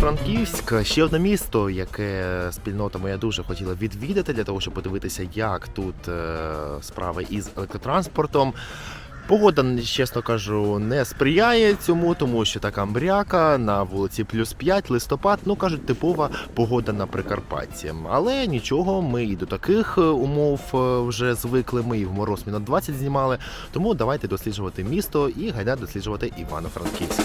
Івано-Франківськ ще одне місто, яке спільнота моя дуже хотіла відвідати для того, щоб подивитися, як тут е, справи із електротранспортом. Погода, чесно кажу, не сприяє цьому, тому що така мряка на вулиці плюс 5, листопад, ну кажуть, типова погода на Прикарпатті. Але нічого, ми і до таких е, умов е, вже звикли. Ми і в мороз мінус 20 знімали. Тому давайте досліджувати місто і гайда досліджувати Івано-Франківськ.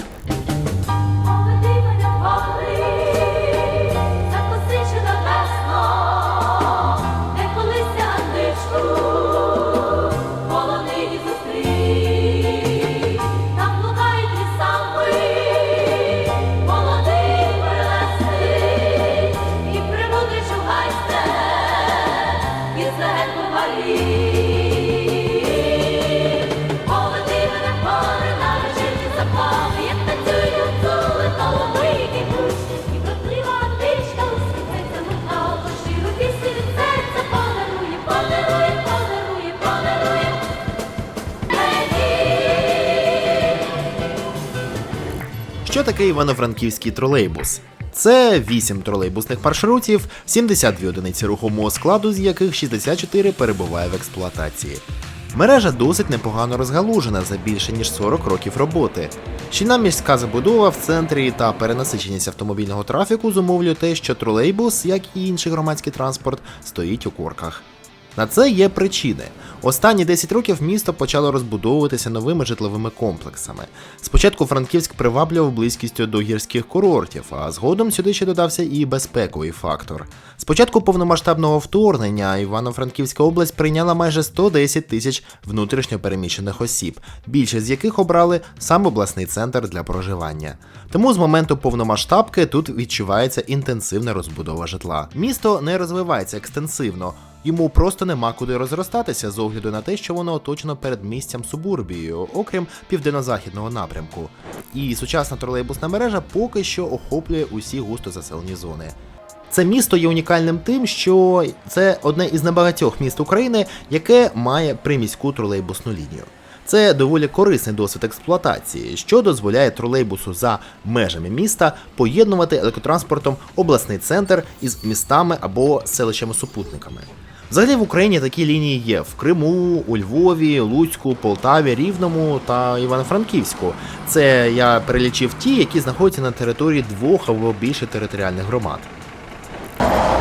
Що таке івано-франківський тролейбус? Це 8 тролейбусних маршрутів, 72 одиниці рухомого складу, з яких 64 перебуває в експлуатації. Мережа досить непогано розгалужена за більше ніж 40 років роботи. Щільна міська забудова в центрі та перенасиченість автомобільного трафіку зумовлює те, що тролейбус, як і інший громадський транспорт, стоїть у корках. На це є причини. Останні 10 років місто почало розбудовуватися новими житловими комплексами. Спочатку Франківськ приваблював близькістю до гірських курортів, а згодом сюди ще додався і безпековий фактор. Спочатку повномасштабного вторгнення Івано-Франківська область прийняла майже 110 тисяч внутрішньо переміщених осіб, більшість з яких обрали сам обласний центр для проживання. Тому з моменту повномасштабки тут відчувається інтенсивна розбудова житла. Місто не розвивається екстенсивно. Йому просто нема куди розростатися з огляду на те, що воно оточено передмістям субурбією, окрім південно-західного напрямку. І сучасна тролейбусна мережа поки що охоплює усі густо заселені зони. Це місто є унікальним тим, що це одне із небагатьох міст України, яке має приміську тролейбусну лінію. Це доволі корисний досвід експлуатації, що дозволяє тролейбусу за межами міста поєднувати електротранспортом обласний центр із містами або селищами-супутниками. Взагалі в Україні такі лінії є в Криму, у Львові, Луцьку, Полтаві, Рівному та Івано-Франківську. Це я перелічив ті, які знаходяться на території двох або більше територіальних громад.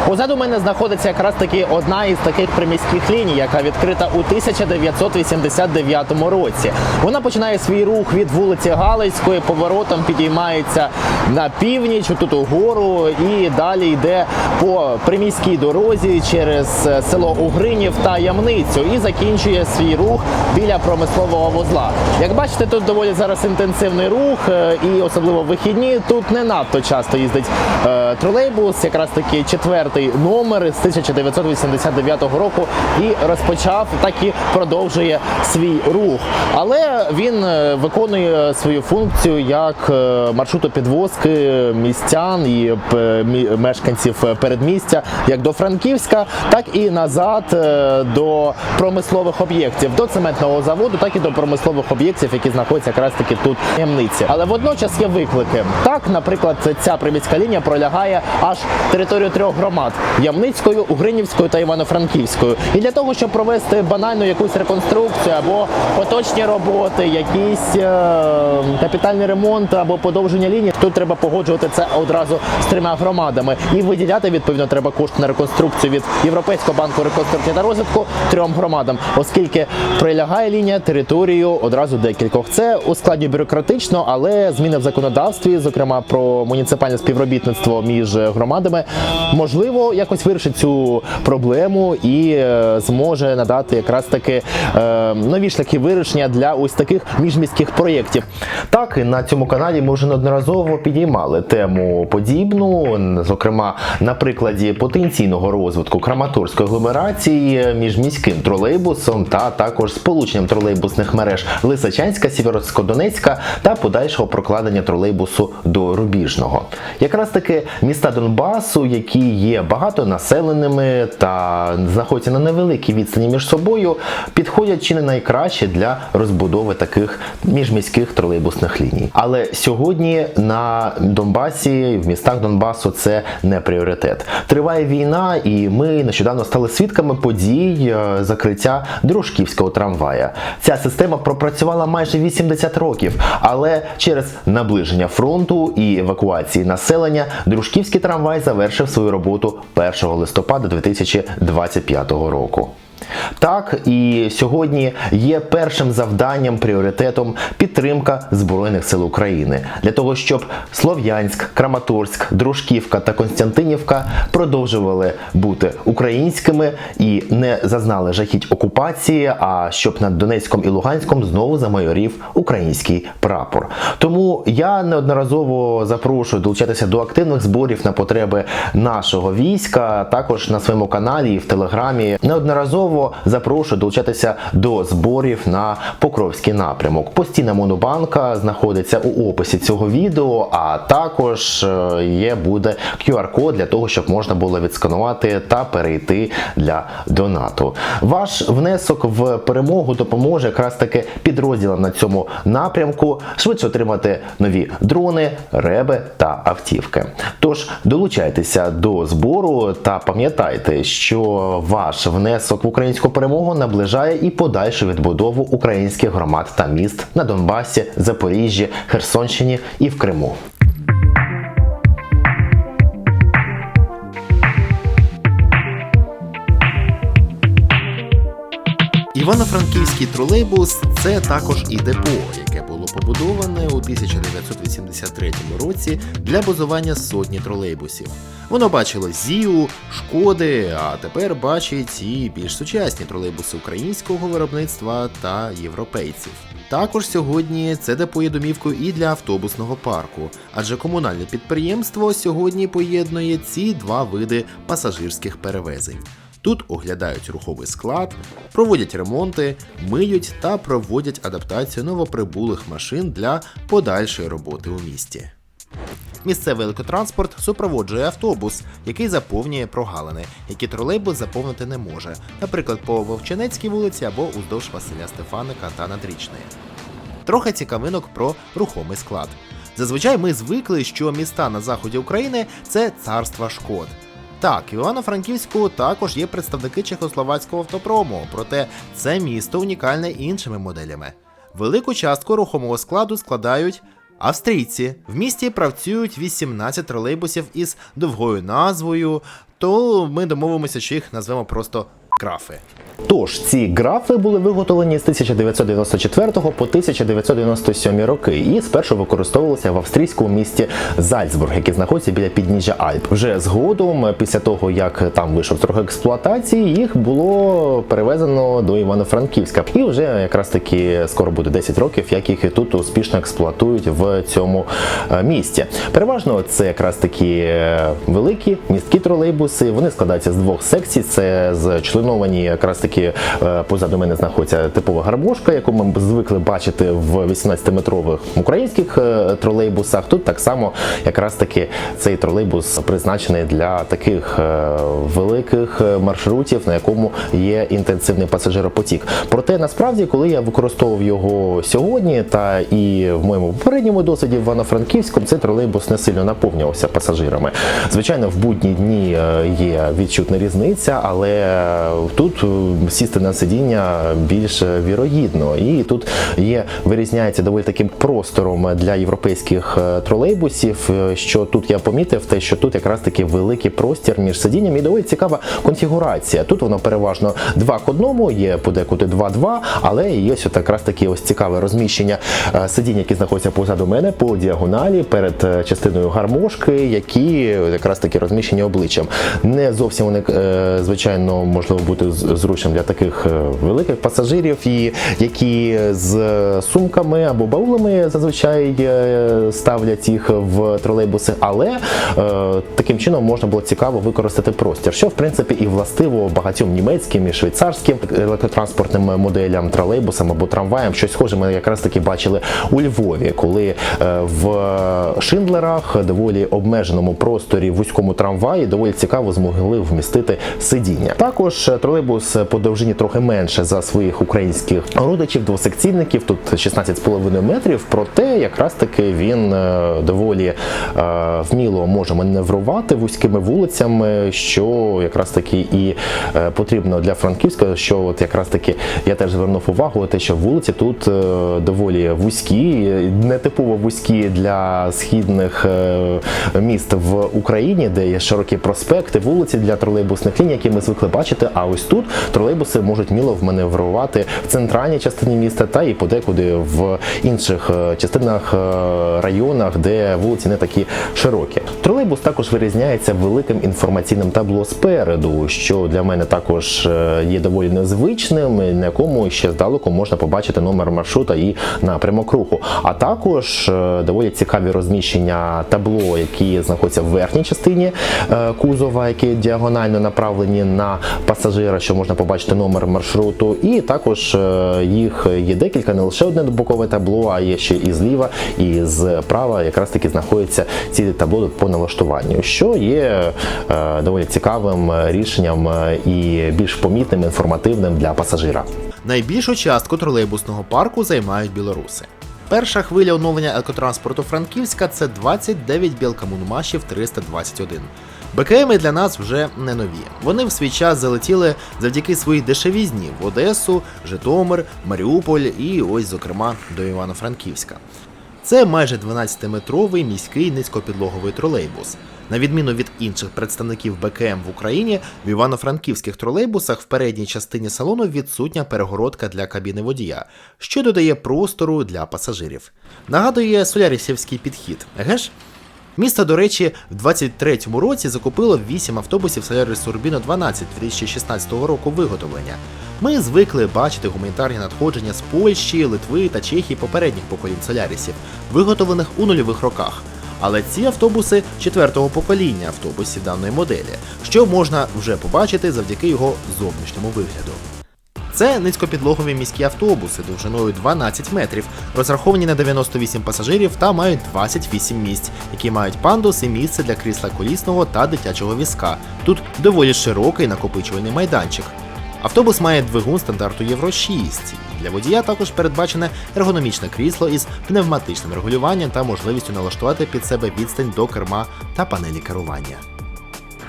Позаду мене знаходиться якраз таки одна із таких приміських ліній, яка відкрита у 1989 році. Вона починає свій рух від вулиці Галицької, поворотом підіймається на північ, тут угору, і далі йде по приміській дорозі через е, село Угринів та Ямницю і закінчує свій рух біля промислового вузла. Як бачите, тут доволі зараз інтенсивний рух, е, і особливо в вихідні тут не надто часто їздить е, тролейбус, якраз таки четвертий номер з 1989 року, і розпочав так і продовжує свій рух. Але він е, виконує свою функцію як е, маршруту підвозки містян і мешканців передмістя, як до Франківська, так і назад е, до промислових об'єктів, до цементного заводу, так і до промислових об'єктів, які знаходяться якраз таки тут в Ямниці. Але водночас є виклики. Так, наприклад, ця приміська лінія пролягає аж територію трьох громад: Ямницькою, Угринівською та Івано-Франківською. І для того, щоб провести банальну якусь реконструкцію або поточні роботи, якийсь е, капітальний ремонт або подовження лінії, тут треба погоджувати це одразу з трьома громадами і виділяти відповідно треба кошти на реконструкцію від Європейського банку реконструкції та розвитку трьом громадам, оскільки прилягає лінія територію одразу декількох. Це ускладнює бюрократично, але зміни в законодавстві, зокрема про муніципальне співробітництво між громадами, можливо, якось вирішить цю проблему і е, зможе надати якраз таки е, нові шляхи вирішення для ось таких міжміських проєктів. Так, на цьому каналі ми вже неодноразово підіймали тему подібну, зокрема на прикладі потенційного розвитку Краматорської агломерації між міським тролейбусом та також сполученням тролейбусних мереж Лисичанська, Сєвєродсько-Донецька та подальшого прокладення тролейбусу до Рубіжного. Якраз таки міста Донбасу, які є багатонаселеними та знаходяться на невеликій відстані між собою, підходять чи не найкраще для розбудови таких міжміських тролейбусних ліній. Але сьогодні на Донбасі, в містах Донбасу, це не пріоритет. Триває війна, і ми нещодавно стали свідками подій е, закриття дружківського трамвая. Ця система пропрацювала майже 80 років, але через наближення фронту і евакуації населення дружківський трамвай завершив свою роботу 1 листопада 2025 року. Так, і сьогодні є першим завданням, пріоритетом підтримка Збройних сил України для того, щоб Слов'янськ, Краматорськ, Дружківка та Константинівка продовжували бути українськими і не зазнали жахіть окупації, а щоб над Донецьком і Луганськом знову замайорів український прапор. Тому я неодноразово запрошую долучатися до активних зборів на потреби нашого війська, також на своєму каналі і в телеграмі. Неодноразово запрошую долучатися до зборів на Покровський напрямок. Постійна монобанка знаходиться у описі цього відео, а також е, є буде QR-код для того, щоб можна було відсканувати та перейти для донату. Ваш внесок в перемогу допоможе якраз таки підрозділам на цьому напрямку швидше отримати нові дрони, реби та автівки. Тож долучайтеся до збору та пам'ятайте, що ваш внесок в українську перемогу наближає і подальшу відбудову українських громад та міст на Донбасі, Запоріжжі, Херсонщині і в Криму. Івано-Франківський тролейбус це також і депо, яке побудоване у 1983 році для базування сотні тролейбусів. Воно бачило ЗІУ, шкоди, а тепер бачить і більш сучасні тролейбуси українського виробництва та європейців. Також сьогодні це депо є домівкою і для автобусного парку, адже комунальне підприємство сьогодні поєднує ці два види пасажирських перевезень. Тут оглядають руховий склад, проводять ремонти, миють та проводять адаптацію новоприбулих машин для подальшої роботи у місті. Місцевий електротранспорт супроводжує автобус, який заповнює прогалини, які тролейбус заповнити не може, наприклад, по Вовчанецькій вулиці або уздовж Василя Стефаника та Надрічної. Трохи цікавинок про рухомий склад. Зазвичай ми звикли, що міста на заході України це царства шкод. Так, в Івано-Франківську також є представники чехословацького автопрому, проте це місто унікальне іншими моделями. Велику частку рухомого складу складають австрійці. В місті працюють 18 тролейбусів із довгою назвою, то ми домовимося, що їх назвемо просто крафи. Тож ці графи були виготовлені з 1994 по 1997 роки і спершу використовувалися в австрійському місті Зальцбург, який знаходиться біля підніжжя Альп. Вже згодом, після того як там вийшов трохи експлуатації, їх було перевезено до Івано-Франківська. І вже якраз таки скоро буде 10 років, як їх і тут успішно експлуатують в цьому е, місті. Переважно це якраз такі е, великі місткі тролейбуси. Вони складаються з двох секцій. Це зчленовані якраз таки е, позаду мене знаходиться типова гармошка, яку ми звикли бачити в 18-метрових українських е, тролейбусах. Тут так само якраз таки цей тролейбус призначений для таких е, великих маршрутів, на якому є інтенсивний пасажиропотік. Проте насправді, коли я використовував його сьогодні, та і в моєму попередньому досвіді в Івано-Франківському, цей тролейбус не сильно наповнювався пасажирами. Звичайно, в будні дні є відчутна різниця, але тут е, сісти на сидіння більш вірогідно. І тут є вирізняється доволі таким простором для європейських е, тролейбусів. е, Що тут я помітив, те, що тут якраз таки великий простір між сидіннями і доволі цікава конфігурація. Тут воно переважно 2 к 1, є подекуди 2-2, але є ось якраз таке ось цікаве розміщення сидінь, які знаходяться позаду мене по діагоналі перед частиною гармошки, які якраз таки розміщені обличчям. Не зовсім вони, звичайно, можливо, бути зручним для таких е, великих пасажирів, і які з сумками або баулами зазвичай е, ставлять їх в тролейбуси, але е, таким чином можна було цікаво використати простір, що в принципі і властиво багатьом німецьким і швейцарським електротранспортним моделям, тролейбусам або трамваям. Щось схоже ми якраз таки бачили у Львові, коли в Шиндлерах доволі обмеженому просторі вузькому трамваї доволі цікаво змогли вмістити сидіння. Також тролейбус по довжині трохи менше за своїх українських родичів, двосекційників. Тут 16,5 метрів. Проте якраз таки він е, доволі е, вміло може маневрувати вузькими вулицями, що якраз таки і е, потрібно для Франківська. Що от якраз таки я теж звернув увагу, те, що вулиці тут е, доволі вузькі, нетипово вузькі для східних е, міст в Україні, де є широкі проспекти, вулиці для тролейбусних ліній, які ми звикли бачити. А ось тут тролейбуси можуть міло вманеврувати в центральній частині міста та і подекуди в інших е, частинах е, районах, де вулиці не такі широкі. Тролейбус також вирізняється великим інформаційним табло спереду, що для мене також е, є доволі незвичним, на якому ще здалеку можна побачити номер маршрута і напрямок руху. А також доволі цікаві розміщення табло, які знаходяться в верхній частині кузова, які діагонально направлені на пасажира, що можна побачити номер маршруту. І також е, їх є декілька, не лише одне бокове табло, а є ще і зліва, і зправа якраз таки знаходяться ці табло по налаштуванню, що є е, доволі цікавим е, рішенням і більш помітним, інформативним для пасажира. Найбільшу частку тролейбусного парку займають білоруси. Перша хвиля оновлення екотранспорту Франківська це 29 білкамунмашів 321. БКМи для нас вже не нові. Вони в свій час залетіли завдяки своїй дешевізні в Одесу, Житомир, Маріуполь і ось, зокрема, до Івано-Франківська. Це майже 12-метровий міський низькопідлоговий тролейбус. На відміну від інших представників БКМ в Україні, в івано-франківських тролейбусах в передній частині салону відсутня перегородка для кабіни водія, що додає простору для пасажирів. Нагадує солярісівський підхід, еге ж? Місто, до речі, в 23-му році закупило 8 автобусів Solaris Urbino 12 2016 року виготовлення. Ми звикли бачити гуманітарні надходження з Польщі, Литви та Чехії попередніх поколінь Солярісів, виготовлених у нульових роках. Але ці автобуси четвертого покоління автобусів даної моделі, що можна вже побачити завдяки його зовнішньому вигляду. Це низькопідлогові міські автобуси довжиною 12 метрів, розраховані на 98 пасажирів та мають 28 місць, які мають пандус і місце для крісла колісного та дитячого візка. Тут доволі широкий накопичувальний майданчик. Автобус має двигун стандарту Євро 6. Для водія також передбачене ергономічне крісло із пневматичним регулюванням та можливістю налаштувати під себе відстань до керма та панелі керування.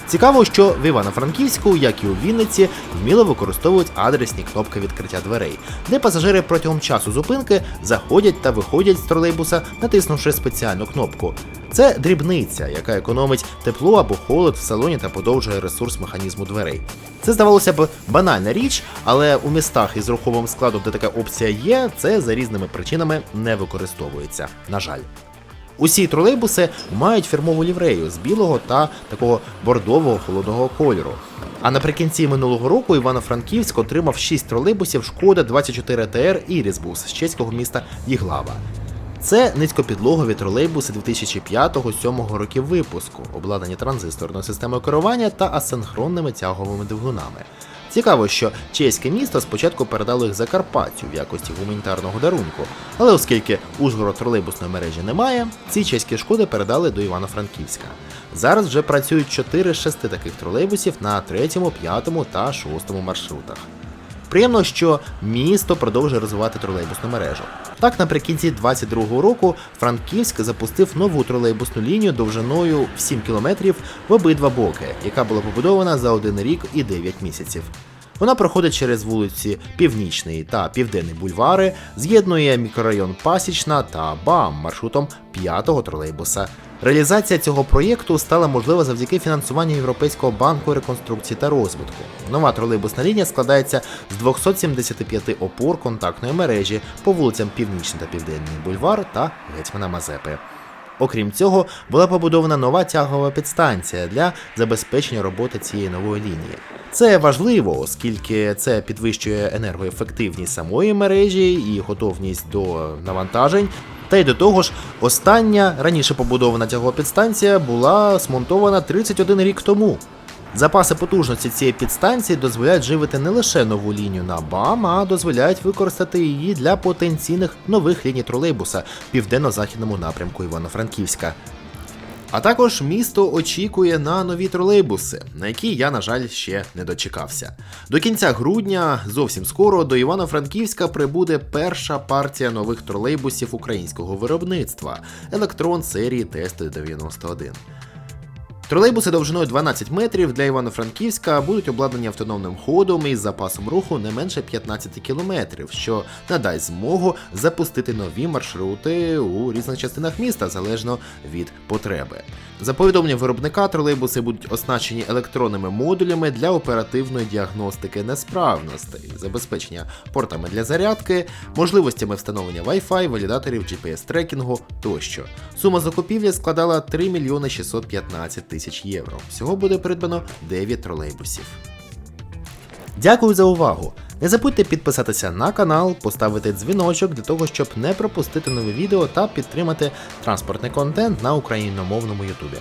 Цікаво, що в Івано-Франківську, як і у Вінниці, вміло використовують адресні кнопки відкриття дверей, де пасажири протягом часу зупинки заходять та виходять з тролейбуса, натиснувши спеціальну кнопку. Це дрібниця, яка економить тепло або холод в салоні та подовжує ресурс механізму дверей. Це здавалося б банальна річ, але у містах із руховим складом, де така опція є, це за різними причинами не використовується. На жаль. Усі тролейбуси мають фірмову ліврею з білого та такого бордового холодного кольору. А наприкінці минулого року Івано-Франківськ отримав 6 тролейбусів Шкода 24 ТР Ірісбус з чеського міста Їглава. Це низькопідлогові тролейбуси 2005-2007 років випуску, обладнані транзисторною системою керування та асинхронними тяговими двигунами. Цікаво, що чеське місто спочатку передало їх Закарпаттю в якості гуманітарного дарунку, але оскільки Ужгород тролейбусної мережі немає, ці чеські шкоди передали до Івано-Франківська. Зараз вже працюють 4 з 6 таких тролейбусів на 3, 5 та 6 маршрутах. Приємно, що місто продовжує розвивати тролейбусну мережу. Так, наприкінці 22-го року Франківськ запустив нову тролейбусну лінію довжиною в 7 кілометрів в обидва боки, яка була побудована за один рік і 9 місяців. Вона проходить через вулиці Північний та Південний бульвари, з'єднує мікрорайон Пасічна та БАМ маршрутом 5-го тролейбуса. Реалізація цього проєкту стала можлива завдяки фінансуванню Європейського банку реконструкції та розвитку. Нова тролейбусна лінія складається з 275 опор контактної мережі по вулицям Північний та Південний бульвар та Гетьмана Мазепи. Окрім цього, була побудована нова тягова підстанція для забезпечення роботи цієї нової лінії. Це важливо, оскільки це підвищує енергоефективність самої мережі і готовність до навантажень. Та й до того ж, остання раніше побудована тягова підстанція була смонтована 31 рік тому. Запаси потужності цієї підстанції дозволяють живити не лише нову лінію на БАМ, а дозволяють використати її для потенційних нових ліній тролейбуса в південно-західному напрямку Івано-Франківська. А також місто очікує на нові тролейбуси, на які я, на жаль, ще не дочекався. До кінця грудня, зовсім скоро, до Івано-Франківська прибуде перша партія нових тролейбусів українського виробництва електрон серії Тест-91. Тролейбуси довжиною 12 метрів для Івано-Франківська будуть обладнані автономним ходом із запасом руху не менше 15 кілометрів, що надасть змогу запустити нові маршрути у різних частинах міста залежно від потреби. За повідомленням виробника, тролейбуси будуть оснащені електронними модулями для оперативної діагностики несправностей, забезпечення портами для зарядки, можливостями встановлення Wi-Fi, валідаторів GPS-трекінгу тощо. Сума закупівлі складала 3 мільйони 615 тисяч євро. Всього буде придбано 9 тролейбусів. Дякую за увагу! Не забудьте підписатися на канал, поставити дзвіночок для того, щоб не пропустити нові відео та підтримати транспортний контент на україномовному Ютубі.